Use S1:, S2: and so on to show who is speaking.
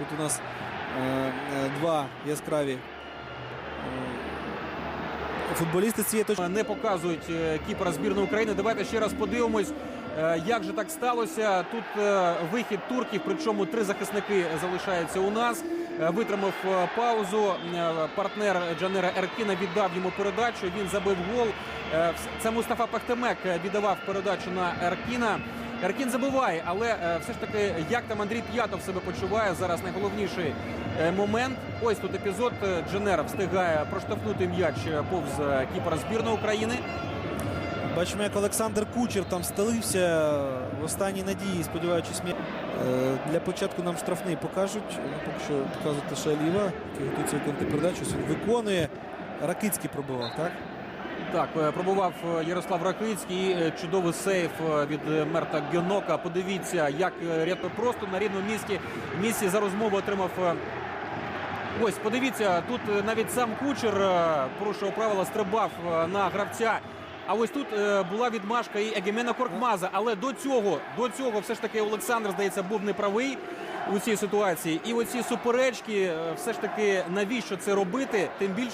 S1: Тут у нас е, е, два яскраві е, футболісти цієї точки.
S2: Не показують кіпера збірної України. Давайте ще раз подивимось, як же так сталося. Тут вихід турків, причому три захисники залишаються у нас. Витримав паузу. Партнер Джанера Еркіна віддав йому передачу. Він забив гол. Це Мустафа Пахтемек віддавав передачу на Еркіна. Еркін забиває, але е, все ж таки, як там Андрій П'ятов себе почуває зараз найголовніший е, момент. Ось тут епізод. Е, Дженер встигає проштовхнути м'яч повз кіпера збірної України.
S1: Бачимо, як Олександр Кучер там стелився в останній надії, сподіваючись, м'я- для початку нам штрафний покажуть. Поки що показує Ташаліва, який готується виконати. Він виконує. Ракицький пробивав, так?
S2: Так, е, пробував е, Ярослав Ракицький. Е, Чудовий сейф від Мерта Гьонока. Подивіться, як рятує просто на рівному місці. Місці за розмову отримав. Ось, подивіться, тут навіть сам кучер порушував правила, стрибав на гравця. А ось тут була відмашка і Егемена Коркмаза. Але до цього, до цього все ж таки Олександр, здається, був неправий у цій ситуації. І оці суперечки, все ж таки, навіщо це робити? Тим більше,